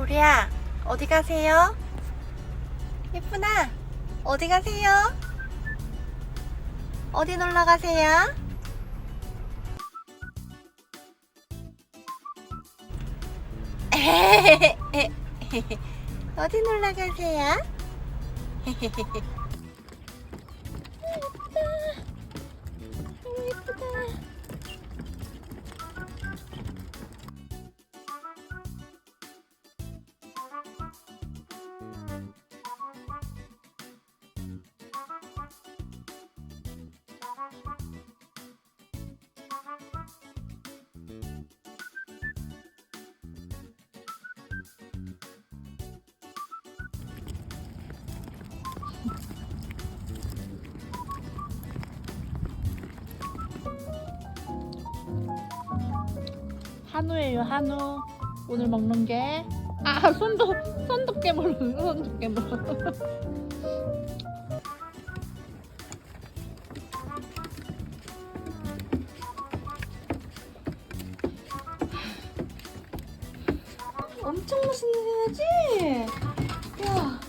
보리야, 어디 가세요? 예쁘나, 어디 가세요? 어디 놀러 가세요? 어디 놀러 가세요? 예쁘다. 한우예요 한우. 오늘 먹는 게? 아 손도 손도 깨물어 손도 깨물어 엄청 맛있는 새야지? 야,